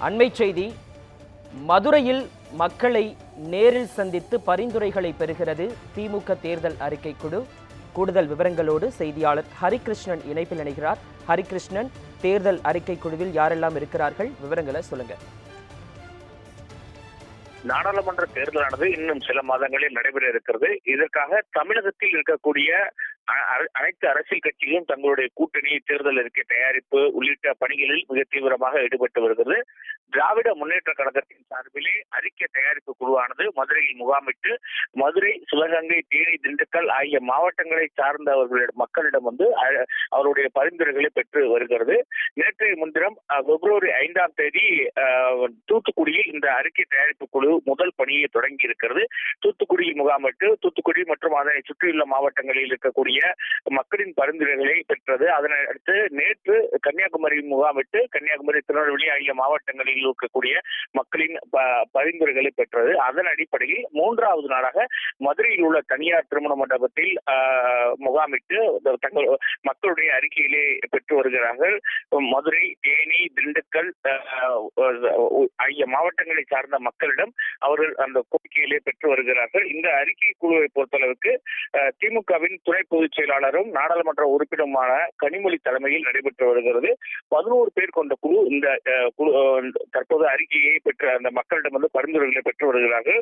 அண்மை செய்தி மதுரையில் மக்களை நேரில் சந்தித்து பரிந்துரைகளை பெறுகிறது திமுக தேர்தல் அறிக்கை குழு கூடுதல் விவரங்களோடு செய்தியாளர் ஹரிகிருஷ்ணன் இணைப்பில் இணைகிறார். ஹரிகிருஷ்ணன் தேர்தல் அறிக்கை குழுவில் யாரெல்லாம் இருக்கிறார்கள்? விவரங்களை சொல்லுங்க. நாடாளுமன்ற தேர்தலானது இன்னும் சில மாதங்களில் நடைபெற இருக்கிறது. இதற்காக தமிழகத்தில் இருக்கக்கூடிய அனைத்து அரசியல் கட்சிகளும் தங்களுடைய கூட்டணி தேர்தல் அறிக்கை தயாரிப்பு உள்ளிட்ட பணிகளில் மிக தீவிரமாக ஈடுபட்டு வருகிறது. திராவிட முன்னேற்ற கழகத்தின் சார்பிலே அறிக்கை தயாரிப்பு குழுவானது மதுரையில் முகாமிட்டு மதுரை சிவகங்கை தேனி திண்டுக்கல் ஆகிய மாவட்டங்களை சார்ந்தவர்களிடம் மக்களிடம் வந்து அ- அவருடைய பரிந்துரைகளை பெற்று வருகிறது. நேற்றைய முன்தினம் பிப்ரவரி ஐந்தாம் தேதி தூத்துக்குடியில் இந்த அறிக்கை தயாரிப்பு குழு முதல் பணியை தொடங்கி இருக்கிறது. தூத்துக்குடியில் முகாமிட்டு தூத்துக்குடி மற்றும் அதனை சுற்றியுள்ள மாவட்டங்களில் இருக்கக்கூடிய மக்களின் பரிந்துரைகளை பெற்றது. அதனை அடுத்து நேற்று கன்னியாகுமரி முகாமிட்டு கன்னியாகுமரி திருநெல்வேலி ஆகிய மாவட்டங்களில் இருக்கக்கூடிய மக்களின் ப- பரிந்துரைகளை பெற்றது. அதன் அடிப்படையில் மூன்றாவது நாளாக மதுரையில் உள்ள தனியார் திருமண மண்டபத்தில் முகாமிட்டு தங்கள் மக்களுடைய அறிக்கையிலே பெற்று வருகிறார்கள். மதுரை தேனி திண்டுக்கல் ஆகிய மாவட்டங்களை சார்ந்த மக்களிடம் அவர்கள் அந்த கோரிக்கையிலே பெற்று வருகிறார்கள். இந்த அறிக்கை குழுவை பொறுத்தளவுக்கு திமுகவின் துணை பொதுச் செயலாளரும் நாடாளுமன்ற உறுப்பினருமான கனிமொழி தலைமையில் நடைபெற்று வருகிறது. பதினோரு பேர் கொண்ட குழு இந்த குழு தற்போது அறிக்கையை பெற்ற அந்த மக்களிடம் வந்து பரிந்துரைகளை பெற்று வருகிறார்கள்.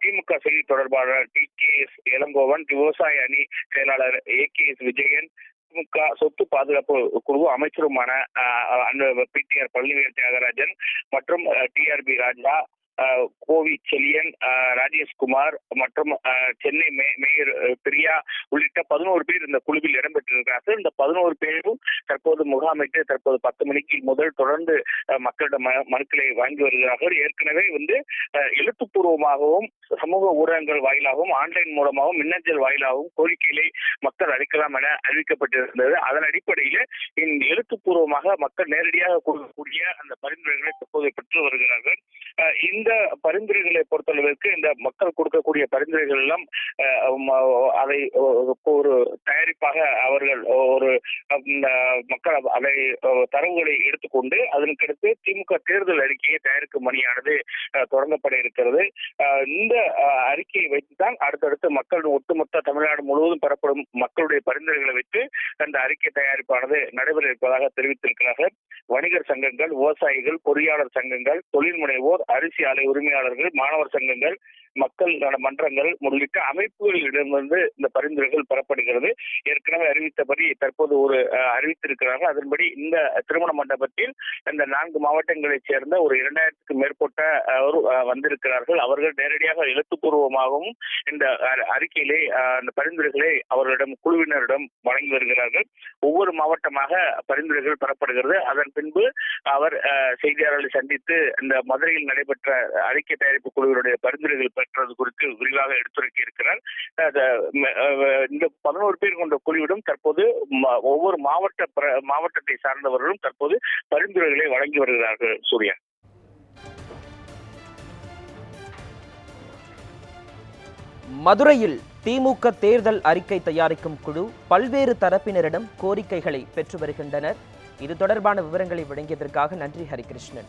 திமுக செய்தி தொடர்பாளர் டி கே எஸ் இளங்கோவன் விவசாய அணி செயலாளர் A K S Vijayan DMK சொத்து பாதுகாப்பு குழு அமைச்சருமான பிடிஆர் பழனிவேல் தியாகராஜன் மற்றும் டிஆர்பி ராஜா கோவி செலியன் ராஜேஷ்குமார் மற்றும் சென்னை மே- மேயர் பிரியா உள்ளிட்ட பதினோரு பேர் இந்த குழுவில் இடம்பெற்றிருக்கிறார்கள். இந்த பதினோரு பேரும் தற்போது முகாமிட்டு தற்போது பத்து மணிக்கு முதல் தொடர்ந்து மக்களிடம் ம- மனுக்களை வாங்கி வருகிறார்கள். ஏற்கனவே வந்து எழுத்துப்பூர்வமாகவும் சமூக ஊடகங்கள் வாயிலாகவும் ஆன்லைன் மூலமாகவும் மின்னஞ்சல் வாயிலாகவும் கோரிக்கைகளை மக்கள் அளிக்கலாம் என அறிவிக்கப்பட்டிருந்தது. அதன் அடிப்படையில் இந்த எழுத்துப்பூர்வமாக மக்கள் நேரடியாக கொடுக்கக்கூடிய அந்த பரிந்துரைகளை தற்போது பெற்று வருகிறார்கள். இந்த இந்த பரிந்துரைகளை பொறுத்தளவிற்கு இந்த மக்கள் கொடுக்கக்கூடிய பரிந்துரைகள் எல்லாம் அஹ், அதை ஒரு தயாரிப்பாக அவர்கள் ஒரு மக்கள் அதை தரவுகளை எடுத்துக்கொண்டு அதற்கடுத்து திமுக தேர்தல் அறிக்கையை தயாரிக்கும் பணியானது தொடங்கப்பட இருக்கிறது. அஹ், இந்த அறிக்கையை வைத்துதான் அடுத்தடுத்து மக்கள் ஒட்டுமொத்த தமிழ்நாடு முழுவதும் பெறப்படும் மக்களுடைய பரிந்துரைகளை வைத்து அந்த அறிக்கை தயாரிப்பானது நடைபெற இருப்பதாக தெரிவித்திருக்கிறார்கள். வணிகர் சங்கங்கள் விவசாயிகள் பொறியாளர் சங்கங்கள் தொழில் முனைவோர் அரிசி ஆலை உரிமையாளர்கள் மாணவர் சங்கங்கள் மக்கள் நல மன்றங்கள் உள்ளிட்ட அமைப்புகளிடமிருந்து இந்த பரிந்துரைகள் பெறப்படுகிறது. ஏற்கனவே அறிவித்தபடி தற்போது ஒரு அறிவித்திருக்கிறார்கள். அதன்படி இந்த திருமண மண்டபத்தில் இந்த நான்கு மாவட்டங்களைச் சேர்ந்த ஒரு இரண்டாயிரத்துக்கு மேற்பட்ட வந்திருக்கிறார்கள். அவர்கள் நேரடியாக எழுத்துப்பூர்வமாகவும் இந்த அறிக்கையிலே அந்த பரிந்துரைகளை அவர்களிடம் குழுவினரிடம் வழங்கி வருகிறார்கள். ஒவ்வொரு மாவட்டமாக பரிந்துரைகள் பெறப்படுகிறது. அதன் அதன் பின்பு அவர் செய்தியாளர்களை சந்தித்து இந்த மதுரையில் நடைபெற்ற அறிக்கை தயாரிப்பு குழுவினுடைய பரிந்துரைகள் பெற்றது குறித்து விரிவாக எடுத்துரைக்க இருக்கிறார். இந்த பதினோரு பேர் கொண்ட குழுவிடம் தற்போது ஒவ்வொரு மாவட்ட மாவட்டத்தை சார்ந்தவர்களும் தற்போது பரிந்துரைகளை வழங்கி வருகிறார்கள் சூர்யா. மதுரையில் திமுக தேர்தல் அறிக்கை தயாரிக்கும் குழு பல்வேறு தரப்பினரிடம் கோரிக்கைகளை பெற்று வருகின்றனர். இது தொடர்பான விவரங்களை வழங்கியதற்காக நன்றி ஹரிகிருஷ்ணன்.